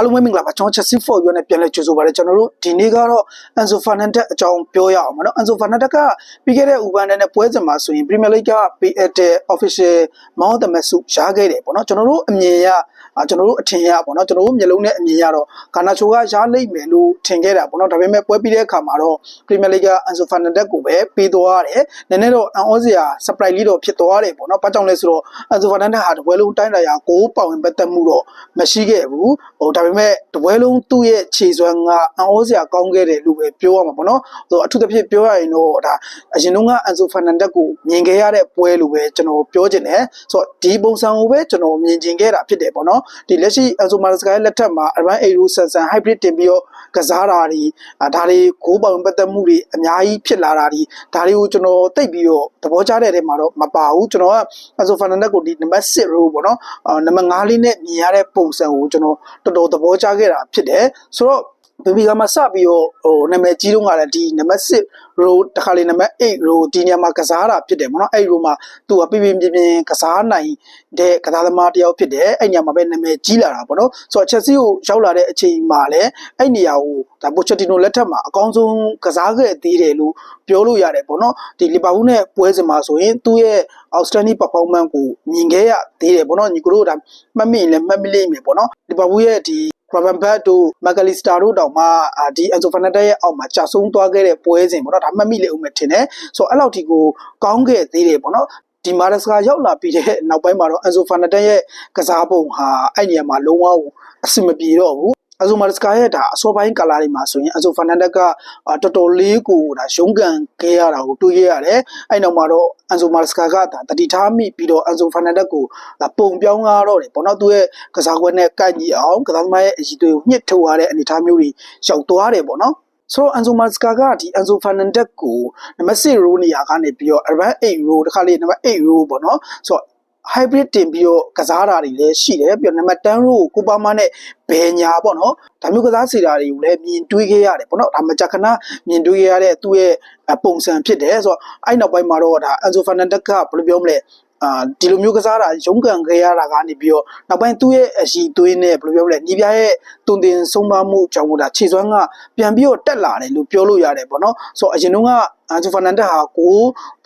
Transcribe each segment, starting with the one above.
အားလုံးပဲမင်္ဂလာပါကျွန်တော်ချက်စီ4ရွက်နဲ့ပြန်လဲကြိုဆိုပါရစေကျွန်တော်တို့ဒီနေ့ကတော့ Enzo Fernandez အကြောင်းပြောရအောင်မနော် Enzo Fernandez ကပြီးခဲ့တဲ့ Uban နဲ့ပွဲစဉ်မှာဆိုရင် Premier League က PL Official Man of the Match ဆုရခဲ့တယ်ပေါ့နော်ကျွန်တော်တို့အမြင်ရအာ ကျွန်တော်တို့အထင်ရပေါ့နော်ကျွန်တော်တို့မျိုးလုံးနဲ့အမြင်ရတော့ကာနာချိုကရလိမ့်မယ်လို့ထင်ခဲ့တာပေါ့နော်ဒါပေမဲ့ပွဲပြီးတဲ့အခါမှာတော့ Premier League က Enzo Fernandez ကိုပဲပေးသွားရတယ်နည်းနည်းတော့အန်ဩစရာ surprise လေးတော့ဖြစ်သွားတယ်ပေါ့နော်ဘာကြောင့်လဲဆိုတော့ Enzo Fernandez ဟာတပွဲလုံးတိုင်းတာရာ6ပေါင်ပတ်သက်မှုတော့မရှိခဲ့ဘူးဟိုဒါပေမဲ့တပွဲလုံးသူ့ရဲ့ခြေစွမ်းကအန်ဩစရာကောင်းခဲ့တယ်လို့ပဲပြောရမှာပေါ့နော်ဆိုတော့အထူးသဖြင့်ပြောရရင်တော့ဒါအရင်တုန်းက Enzo Fernandez ကိုမြင်ခဲ့ရတဲ့ပွဲလို့ပဲကျွန်တော်ပြောချင်တယ်ဆိုတော့ဒီပုံစံကိုပဲကျွန်တော်မြင်ချင်ခဲ့တာဖြစ်တယ်ပေါ့နော်ဒီလက်ရှိ Enzo Maresca ရဲ့လက်ထက်မှာ Urban Aero Sansan Hybrid တင်ပြီးတော့ကစားတာတွေအာဒါတွေကိုပေါင်ပတ်သက်မှုတွေအများကြီးဖြစ်လာတာတွေဒါတွေကိုကျွန်တော်သိပ်ပြီးတော့သဘောကျတဲ့နေရာမှာတော့မပါဘူးကျွန်တော်က Enzo Fernandez ကိုဒီနံပါတ်6 row ပေါ့နော်အာနံပါတ်5လေးနဲ့မြင်ရတဲ့ပုံစံကိုကျွန်တော်တော်တော်သဘောကျခဲ့တာဖြစ်တယ်ဆိုတော့ ဘီဘီကမှစပြီးတော့ဟိုနာမည်ကြီးတော့ကလည်းဒီနံပါတ်6 row တခါလေနံပါတ် 8 row ဒီနေရာမှာကစားတာဖြစ်တယ်ပေါ့နော်အဲ့ row မှာသူကပြပြပြပြကစားနိုင်တဲ့ကစားသမားတစ်ယောက်ဖြစ်တယ်အဲ့နေရာမှာပဲနာမည်ကြီးလာတာပေါ့နော်ဆိုတော့ချက်စီကိုရောက်လာတဲ့အချိန်မှာလည်းအဲ့နေရာကိုဒါပိုချက်တီနိုလက်ထက်မှာအကောင်းဆုံးကစားခဲ့သေးတယ်လို့ပြောလို့ရတယ်ပေါ့နော်ဒီလီဗာပူးနဲ့ပွဲစဉ်မှာဆိုရင်သူ့ရဲ့ outstanding performance ကိုမြင်ခဲ့ရသေးတယ်ပေါ့နော်ညီကတို့ဒါမှတ်မိရင်လည်းမှတ်မိလိမ့်မယ်ပေါ့နော်လီဗာပူးရဲ့ဒီ Robin Bad တို့ McAllister တို့တောင်မှအာဒီ Enzo Fernandez ရဲ့အောက်မှာကြာဆုံးသွားခဲ့တဲ့ပွဲစဉ်ပေါ့နော်ဒါမှတ်မိလေဦးမယ်ထင်တယ်ဆိုတော့အဲ့လောက်ထိကိုကောင်းခဲ့သေးတယ်ပေါ့နော်ဒီမာရစကာရောက်လာပြီးတဲ့နောက်ပိုင်းမှာတော့ Enzo Fernandez ရဲ့ကစားပုံဟာအဲ့နေရာမှာလုံးဝအဆင်မပြေတော့ဘူး အဇိုမာစကာရဲ့ဒါအစောပိုင်းကာလာတွေမှာဆိုရင်အဇိုဖာနန်ဒက်ကတော်တော်လေးကိုဒါရုံးကန်ခဲ့ရတာကိုတွေ့ရရတယ်။အဲ့နောက်မှာတော့အဇိုမာစကာကဒါတတိထားမိပြီးတော့အဇိုဖာနန်ဒက်ကိုဒါပုံပြောင်းကားတော့တယ်ပေါ့နော်သူရဲ့ကစားကွက်နဲ့ကိုက်ညီအောင်ကစားသမားရဲ့အကြီးတွေကိုညှစ်ထုတ်ရတဲ့အနေအထားမျိုးတွေရောက်သွားတယ်ပေါ့နော်။ဆိုတော့အန်ဇိုမာစကာကဒီအန်ဇိုဖာနန်ဒက်ကိုနံပါတ်6 row နေရာကနေပြီးတော့ Urban 8 row တခါလေးနံပါတ်8 row ပေါ့နော်ဆိုတော့ hybrid တင်ပြီးတော့ကစားတာတွေလည်းရှိတယ်ပြီးတော့နံပါတ်10 row ကိုကိုပါမာနဲ့ဘယ်ညာပေါ့နော်ဒါမျိုးကစားစီတာတွေကိုလည်းမြင်တွေ့ခဲ့ရတယ်ပေါ့နော်ဒါမကြခဏမြင်တွေ့ခဲ့ရတဲ့သူ့ရဲ့ပုံစံဖြစ်တယ်ဆိုတော့အဲ့နောက်ပိုင်းမှာတော့ဒါ Enzo Fernandez ကဘယ်လိုပြောမလဲ အာဒီလိုမျိုးကစားတာရုန်းကန်ခဲ့ရတာကနေပြီးတော့နောက်ပိုင်းသူ့ရဲ့အရှိသွေးနဲ့ဘယ်လိုပြောမလဲညီပြရဲ့တုန်တင်ဆုံးမမှုကြောင့်မို့ဒါခြေစွမ်းကပြန်ပြီးတော့တက်လာတယ်လို့ပြောလို့ရတယ်ပေါ့နော်ဆိုတော့အရင်တုန်းကအာဂျိုဖာနန်ဒက်ဟာကို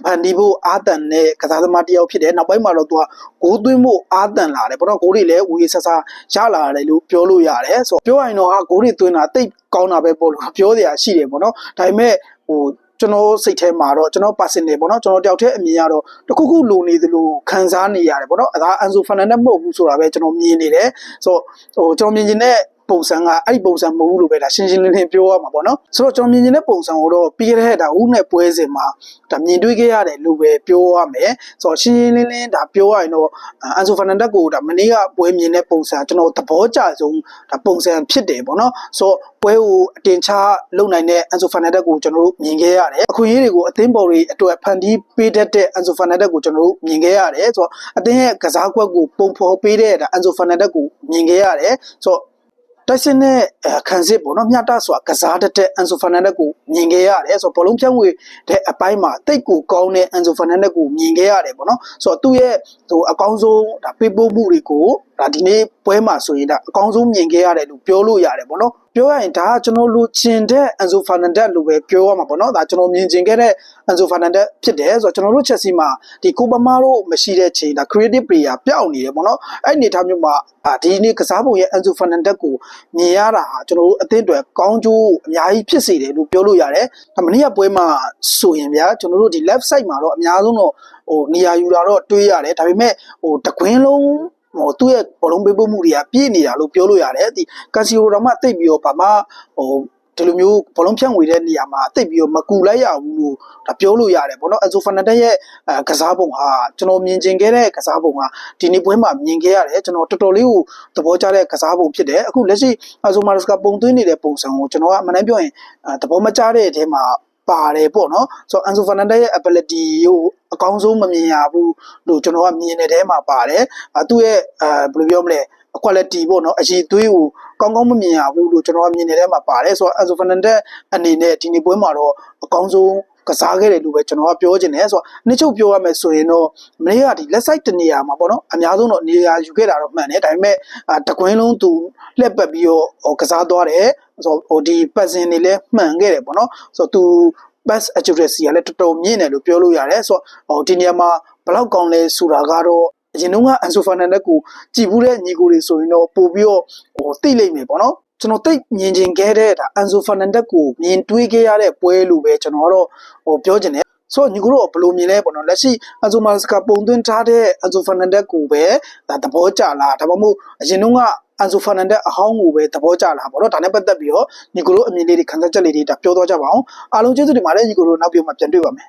ဖန်တီဖို့အာတန်နဲ့ကစားသမားတစ်ယောက်ဖြစ်တယ်နောက်ပိုင်းမှာတော့သူကဂိုးသွင်းဖို့အာတန်လာတယ်ပေါ့နော်ဂိုးတွေလည်းဝေဆဆရလာတယ်လို့ပြောလို့ရတယ်ဆိုတော့ပြောရရင်တော့ဟာဂိုးတွေသွင်းတာတိတ်ကောင်းတာပဲပေါ့လို့ပြောစရာရှိတယ်ပေါ့နော်ဒါပေမဲ့ဟို ကျွန်တော်စိတ်ထဲမှာတော့ကျွန်တော် personal ပေါ့နော်ကျွန်တော်တယောက်တည်းအမြင်ကတော့တခုခုလိုနေသလိုခံစားနေရတယ်ပေါ့နော်အဲဒါအန်ဆိုဖာနန်ဒက်မဟုတ်ဘူးဆိုတာပဲကျွန်တော်မြင်နေတယ်ဆိုတော့ဟိုကျွန်တော်မြင်နေတဲ့ ပုံစံကအဲ့ဒီပုံစံမဟုတ်ဘူးလို့ပဲဒါရှင်းရှင်းလင်းလင်းပြောရမှာပေါ့နော်ဆိုတော့ကျွန်တော်မြင်နေတဲ့ပုံစံကိုတော့ပြီးခဲ့တဲ့ဒါဦးနဲ့ပွဲစဉ်မှာဒါမြင်တွေ့ခဲ့ရတယ်လို့ပဲပြောရမယ်ဆိုတော့ရှင်းရှင်းလင်းလင်းဒါပြောရရင်တော့အန်ဆိုဖာနန်ဒက်ကိုဒါမနေ့ကပွဲမြင်တဲ့ပုံစံကျွန်တော်သဘောကျဆုံးဒါပုံစံဖြစ်တယ်ပေါ့နော်ဆိုတော့ပွဲကိုအတင်ချလုပ်နိုင်တဲ့အန်ဆိုဖာနန်ဒက်ကိုကျွန်တော်တို့မြင်ခဲ့ရတယ်အခွင့်အရေးတွေကိုအသင်းပေါ်တွေအတွက်ဖန်တီးပေးတတ်တဲ့အန်ဆိုဖာနန်ဒက်ကိုကျွန်တော်တို့မြင်ခဲ့ရတယ်ဆိုတော့အသင်းရဲ့ကစားကွက်ကိုပုံဖော်ပေးတဲ့ဒါအန်ဆိုဖာနန်ဒက်ကိုမြင်ခဲ့ရတယ်ဆိုတော့ တိုက်စစ်နဲ့ခံစစ်ပေါ့နော်မျှတစွာကစားတတ်တဲ့အန်ဆိုဖာနန်ဒက်ကိုမြင်ခဲ့ရတယ်ဆိုတော့ဘောလုံးဖြန့်ဝေတဲ့အပိုင်းမှာတိတ်ကိုကောင်းတဲ့အန်ဆိုဖာနန်ဒက်ကိုမြင်ခဲ့ရတယ်ပေါ့နော်ဆိုတော့သူ့ရဲ့ဟိုအကောင်းဆုံးဒါပေးပို့မှုတွေကိုဒါဒီနေ့ပွဲမှာဆိုရင်ဒါအကောင်းဆုံးမြင်ခဲ့ရတယ်လို့ပြောလို့ရတယ်ပေါ့နော် ပြောရရင်ဒါကကျွန်တော်လူချင်တဲ့အန်ဆိုဖာနန်ဒက်လို့ပဲပြောရမှာပေါ့နော်ဒါကျွန်တော်မြင်ချင်ခဲ့တဲ့အန်ဆိုဖာနန်ဒက်ဖြစ်တယ်ဆိုတော့ကျွန်တော်တို့ချက်စီမှာဒီကိုပမာတို့မရှိတဲ့ချိန်ဒါ creative player ပျောက်နေတယ်ပေါ့နော်အဲ့အနေထားမျိုးမှာဒီနေ့ကစားပုံရဲ့အန်ဆိုဖာနန်ဒက်ကိုမြင်ရတာဟာကျွန်တော်တို့အသင်းတွေကောင်းကျိုးအများကြီးဖြစ်စေတယ်လို့ပြောလို့ရတယ်ဒါမနေ့ကပွဲမှာဆိုရင်ဗျာကျွန်တော်တို့ဒီ left side မှာတော့အများဆုံးတော့ဟိုနေရာယူတာတော့တွေးရတယ်ဒါပေမဲ့ဟိုတကွင်းလုံး ဟိုသူ့ရဲ့ဘောလုံးပေးပို့မှုတွေကပြည့်နေတာလို့ပြောလို့ရတယ်ဒီကန်စီရိုတော့မှတိတ်ပြီးတော့ဘာမှဟိုဒီလိုမျိုးဘောလုံးဖြန့်ဝေတဲ့နေရာမှာတိတ်ပြီးတော့မကူလိုက်ရဘူးလို့ဒါပြောလို့ရတယ်ပေါ့နော်အဇိုဖာနန်ဒက်ရဲ့အဲကစားပုံဟာကျွန်တော်မြင်ကျင်ခဲ့တဲ့ကစားပုံဟာဒီနေ့ပွဲမှာမြင်ခဲ့ရတယ်ကျွန်တော်တော်တော်လေးကိုသဘောကျတဲ့ကစားပုံဖြစ်တယ်အခုလက်ရှိအဇိုမာရစကပုံသွင်းနေတဲ့ပုံစံကိုကျွန်တော်ကအမှန်တမ်းပြောရင်သဘောမကျတဲ့အထဲမှာ ပါတယ်ပေါ့နော်ဆိုတော့ Enzo Fernandez ရဲ့ ability ကိုအကောင်းဆုံးမမြင်ရဘူးလို့ကျွန်တော်ကမြင်တဲ့ထဲမှာပါတယ်အဲသူ့ရဲ့အဲဘယ်လိုပြောမလဲ quality ပေါ့နော်အရေးသွေးကိုကောင်းကောင်းမမြင်ရဘူးလို့ကျွန်တော်ကမြင်နေတဲ့မှာပါတယ်ဆိုတော့ Enzo Fernandez အနေနဲ့ဒီနေ့ပွဲမှာတော့အကောင်းဆုံး ကစားခဲ့တယ်လို့ပဲကျွန်တော်ကပြောချင်တယ်ဆိုတော့နှစ်ချုပ်ပြောရမယ်ဆိုရင်တော့မနေ့ကဒီလက်ဆိုင်တနေရာမှာပေါ့နော်အများဆုံးတော့နေရာယူခဲ့တာတော့မှန်တယ်ဒါပေမဲ့အာတကွင်းလုံးသူလှက်ပတ်ပြီးတော့ဟိုကစားသွားတယ်ဆိုတော့ဟိုဒီပတ်စင်တွေလည်းမှန်ခဲ့တယ်ပေါ့နော်ဆိုတော့သူ pass accuracy ကလည်းတော်တော်မြင့်တယ်လို့ပြောလို့ရတယ်ဆိုတော့ဟိုဒီနေရာမှာဘယ်လောက်ကောင်းလဲဆိုတာကတော့အရင်တုန်းကအန်ဆိုဖာနန်ဒက်ကိုကြည်ဘူးတဲ့ညီကိုတွေဆိုရင်တော့ပို့ပြီးတော့ဟိုသိလိမ့်မယ်ပေါ့နော် ကျွန်တော်တိတ်မြင်ကျင်ခဲ့တဲ့ဒါအန်ဆိုဖာနန်ဒက်ကိုမြင်တွေးခဲ့ရတဲ့ပွဲလို့ပဲကျွန်တော်ကတော့ဟိုပြောချင်တယ်ဆိုတော့ညီကိုတို့ကဘယ်လိုမြင်လဲပေါ့နော်လက်ရှိအန်ဆိုမာစကာပုံသွင်းထားတဲ့အန်ဆိုဖာနန်ဒက်ကိုပဲဒါသဘောကျလားဒါမှမဟုတ်အရင်တုန်းကအန်ဆိုဖာနန်ဒက်အဟောင်းကိုပဲသဘောကျလားပေါ့နော်ဒါနဲ့ပတ်သက်ပြီးတော့ညီကိုတို့အမြင်လေးတွေခံစားချက်လေးတွေဒါပြောသွားကြပါအောင်အားလုံးကျေးဇူးတင်ပါတယ်ညီကိုတို့နောက်ပြီးမှပြန်တွေ့ပါမယ်